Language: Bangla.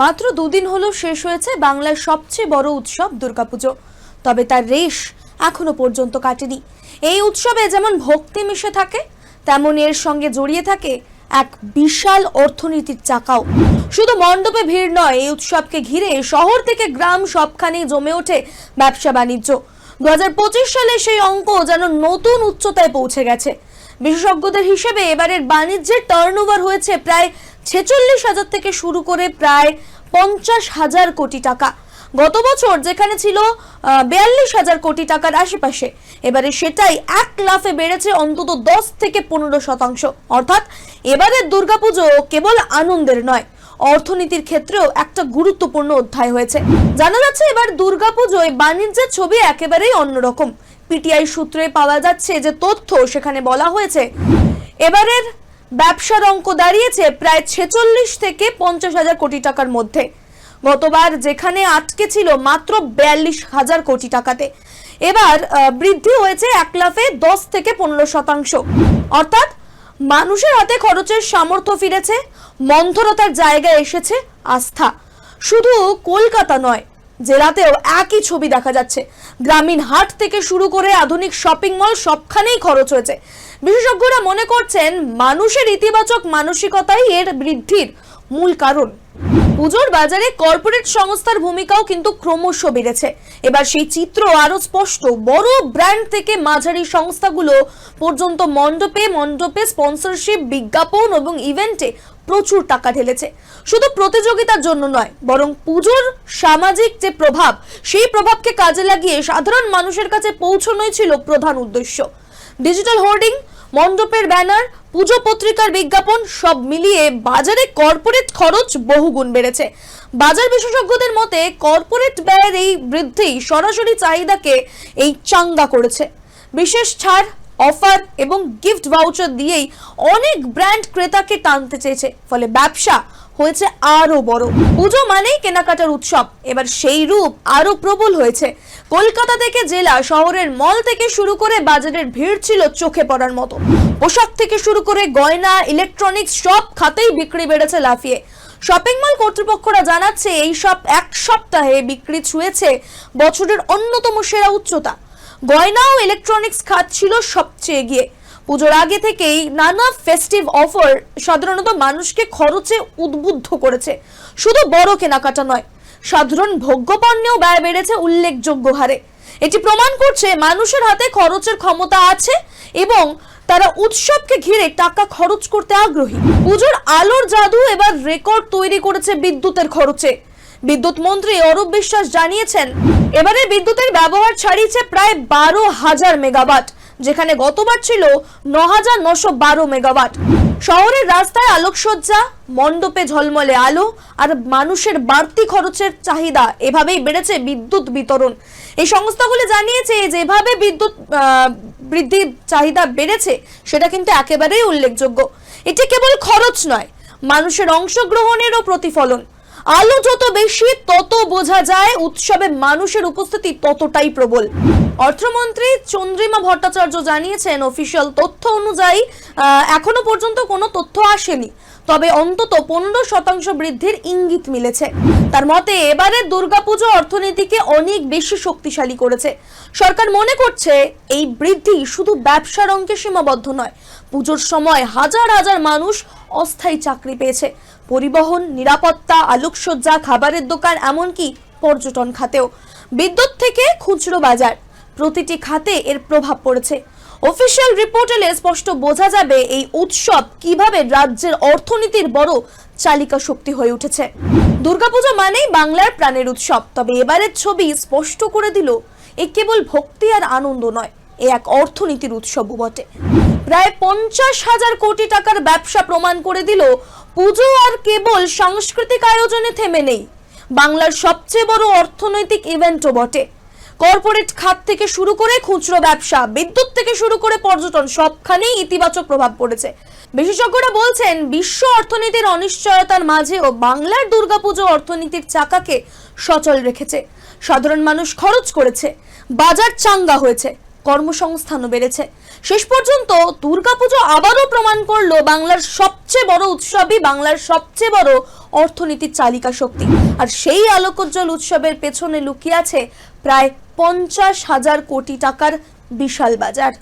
মাত্র দুদিন হলো শেষ হয়েছে বাংলার সবচেয়ে বড় উৎসব দুর্গাপুজো। তবে তার রেশ এখনও পর্যন্ত কাটেনি। এই উৎসবে যেমন ভক্তি মিশে থাকে, তেমন এর সঙ্গে জড়িয়ে থাকে এক বিশাল অর্থনীতির চাকাও। শুধু মণ্ডপে ভিড় নয়, এই উৎসবকে ঘিরে শহর থেকে গ্রাম সবখানেই জমে ওঠে ব্যবসা বাণিজ্য। দু হাজার পঁচিশ সালে সেই অঙ্ক যেন নতুন উচ্চতায় পৌঁছে গেছে। বিশেষজ্ঞদের হিসেবে এবারের বাণিজ্যের টার্নওভার হয়েছে প্রায় ছেচল্লিশ হাজার থেকে শুরু করে প্রায় পঞ্চাশ হাজার কোটি টাকা। গত বছর যেখানে ছিল বিয়াল্লিশ হাজার কোটি টাকার আশেপাশে, এবারে সেটাই এক লাফে বেড়েছে অন্তত দশ থেকে পনেরো শতাংশ। অর্থাৎ এবারের দুর্গাপুজো কেবল আনন্দের নয়, অর্থনীতির ক্ষেত্রেও একটা গুরুত্বপূর্ণ অধ্যায় হয়েছে। জানা যাচ্ছে এবার দুর্গাপুজোয় বাণিজ্যের ছবি একেবারেই অন্যরকম। পিটিআই সূত্রে পাওয়া যাচ্ছে যে তথ্য সেখানে বলা হয়েছে, এবারের ব্যবসার অঙ্ক দাঁড়িয়েছে প্রায় ছেচল্লিশ থেকে পঞ্চাশ হাজার কোটি টাকার মধ্যে। গতবার যেখানে আটকে ছিল মাত্র বিয়াল্লিশ হাজার কোটি টাকাতে। এবার বৃদ্ধি হয়েছে এক লাফে দশ থেকে পনেরো শতাংশ। অর্থাৎ, মানুষের হাতে খরচের সামর্থ্য ফিরেছে, মন্থরতার জায়গায় এসেছে আস্থা। শুধু কলকাতা নয় জেলাতেও একই ছবি দেখা যাচ্ছে। গ্রামীণ হাট থেকে শুরু করে আধুনিক শপিং মল সবখানেই খরচ হয়েছে। বিশেষজ্ঞরা মনে করছেন, মানুষের ইতিবাচক মানসিকতাই এর বৃদ্ধির মূল কারণ। পুজোর বাজারে কর্পোরেট সংস্থার ভূমিকাও কিন্তু ক্রমশ বেড়েছে। এবার সেই চিত্র আরও স্পষ্ট। বড় ব্র্যান্ড থেকে মাঝারি সংস্থাগুলো পর্যন্ত মণ্ডপে মণ্ডপে স্পন্সরশিপ, বিজ্ঞাপন এবং ইভেন্টে প্রচুর টাকা ঢেলেছে। শুধু প্রতিযোগিতার জন্য নয়, বরং পুজোর সামাজিক যে প্রভাব, সেই প্রভাবকে কাজে লাগিয়ে সাধারণ মানুষের কাছে পৌঁছানোই ছিল প্রধান উদ্দেশ্য। ডিজিটাল হোর্ডিং মণ্ডপের ব্যানার, পুজো পত্রিকার বিজ্ঞাপন, সব মিলিয়ে বাজারে কর্পোরেট খরচ বহুগুণ বেড়েছে। বাজার বিশেষজ্ঞদের মতে, কর্পোরেট ব্যয়ের এই বৃদ্ধি সরাসরি চাহিদাকে এই চাঙ্গা করেছে। বিশেষ ছাড়, অফার এবং গিফট ভাউচার দিয়েই অনেক ব্র্যান্ড ক্রেতাকে টানতে চেয়েছে। ফলে ব্যবসা হয়েছে আরও বড়। পুজো মানেই কেনাকাটার উৎসব। এবার সেই রূপ আরও প্রবল হয়েছে। কলকাতা থেকে জেলা, শহরের মল থেকে শুরু করে বাজারের ভিড় ছিল চোখে পড়ার মতো। পোশাক থেকে শুরু করে গয়না ইলেকট্রনিক্স সব খাতেই বিক্রি বেড়েছে লাফিয়ে। শপিং মল কর্তৃপক্ষরা জানাচ্ছে, এই সব এক সপ্তাহে বিক্রি ছুঁয়েছে বছরের অন্যতম সেরা উচ্চতা। গয়না ও ইলেকট্রনিক্স খাত ছিল সবচেয়ে এগিয়ে। পুজোর আগে থেকেই নানা ফেস্টিভ অফার সাধারণত মানুষকে খরচে উদ্বুদ্ধ করেছে। শুধু বড় কেনাকাটা নয়, সাধারণ ভোগ্যপণ্যেও ব্যয় বেড়েছে উল্লেখযোগ্য হারে। এটি প্রমাণ করছে মানুষের হাতে খরচের ক্ষমতা আছে এবং তারা উৎসবকে ঘিরে টাকা খরচ করতে আগ্রহী। পুজোর আলোর জাদু এবার রেকর্ড তৈরি করেছে বিদ্যুতের খরচে। বিদ্যুৎ মন্ত্রী অরূপ বিশ্বাস জানিয়েছেন, এবারে বিদ্যুতের ব্যবহার ছাড়িয়েছে প্রায় বারো হাজার মেগাওয়াট। যেখানে গতবার ছিল ন হাজার নশো বারো মেগাওয়াট। শহরের রাস্তায় আলোকসজ্জা, মণ্ডপে ঝলমলে আলো আর মানুষের বাড়তি খরচের চাহিদা এভাবেই বেড়েছে বিদ্যুৎ বিতরণ। এই সংস্থাগুলি জানিয়েছে যেভাবে বিদ্যুৎ বৃদ্ধির চাহিদা বেড়েছে, সেটা কিন্তু একেবারেই উল্লেখযোগ্য। এটি কেবল খরচ নয়, মানুষের অংশগ্রহণেরও প্রতিফলন। আলো যত বেশি, তত বোঝা যায় উৎসবে মানুষের উপস্থিতি ততটাই প্রবল। অর্থমন্ত্রী চন্দ্রিমা ভট্টাচার্য জানিয়েছেন অফিসিয়াল তথ্য অনুযায়ী এখনও পর্যন্ত কোনো তথ্য আসেনি। তবে অন্তত পনেরো শতাংশ বৃদ্ধির ইঙ্গিত মিলেছে। তার মতে, এবারে দুর্গাপুজো অর্থনীতিকে অনেক বেশি শক্তিশালী করেছে। সরকার মনে করছে, এই বৃদ্ধি শুধু ব্যবসার অঙ্কে সীমাবদ্ধ নয় পুজোর সময় হাজার হাজার মানুষ অস্থায়ী চাকরি পেয়েছে। পরিবহন, নিরাপত্তা, আলোকসজ্জা, খাবারের দোকান, এমনকি পর্যটন খাতেও। বিদ্যুৎ থেকে খুচরো বাজার, প্রতিটি খাতে এর প্রভাব পড়েছে। অফিসিয়াল রিপোর্ট স্পষ্ট বোঝা যাবে এই উৎসব কীভাবে রাজ্যের অর্থনীতির বড় চালিকা শক্তি হয়ে উঠেছে। দুর্গাপূজা মানেই বাংলার প্রাণের উৎসব, তবে এবারের ছবি স্পষ্ট করে দিল, এ কেবল ভক্তি আর আনন্দ নয়, এ এক অর্থনীতির উৎসবও বটে। প্রায় পঞ্চাশ হাজার কোটি টাকার ব্যবসা প্রমাণ করে দিল, পুজো আর কেবল সাংস্কৃতিক আয়োজনে থেমে নেই। বাংলার সবচেয়ে বড় অর্থনৈতিক ইভেন্টও বটে। কর্পোরেট খাত থেকে শুরু করে খুচরো ব্যবসা, বিদ্যুৎ থেকে শুরু করে পর্যটন, সবখানেই ইতিবাচক প্রভাব পড়েছে। বিশেষজ্ঞরা বলছেন, বিশ্ব অর্থনীতির অনিশ্চয়তার মাঝেও বাংলার দুর্গাপুজো অর্থনীতির চাকাকে সচল রেখেছে। সাধারণ মানুষ খরচ করেছে। বাজার চাঙ্গা হয়েছে। কর্মসংস্থানও বেড়েছে। শেষ পর্যন্ত দুর্গাপুজো আবারও প্রমাণ করল বাংলার সবচেয়ে বড় উৎসবই বাংলার সবচেয়ে বড় অর্থনীতির চালিকা শক্তি। আর সেই আলোকোজ্জ্বল উৎসবের পেছনে লুকিয়ে আছে প্রায় পঞ্চাশ হাজার কোটি টাকার বিশাল বাজার।